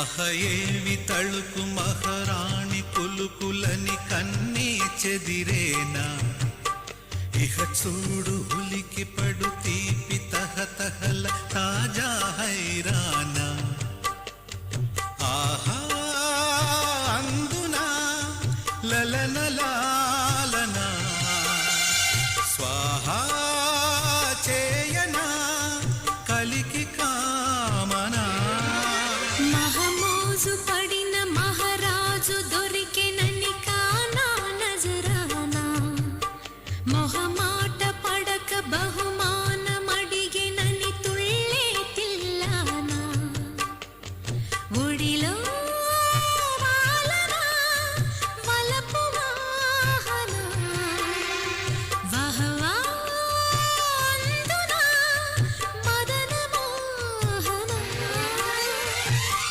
అహయేమి తళుకు మహరాణి పులుకులని కన్నీ చెదిరేనా? ఇహ చూడు ఉలికి పడు తీపి తహ తహల తాజా హైరానా? ఆహా అందునా లలనలాలన? స్వాహా చేయనా కలికి కామనా? ಬಹುಮಾನ ಮಡಿಗೆ ನನಿ ತುಳ್ಳೇತಿಲ್ಲ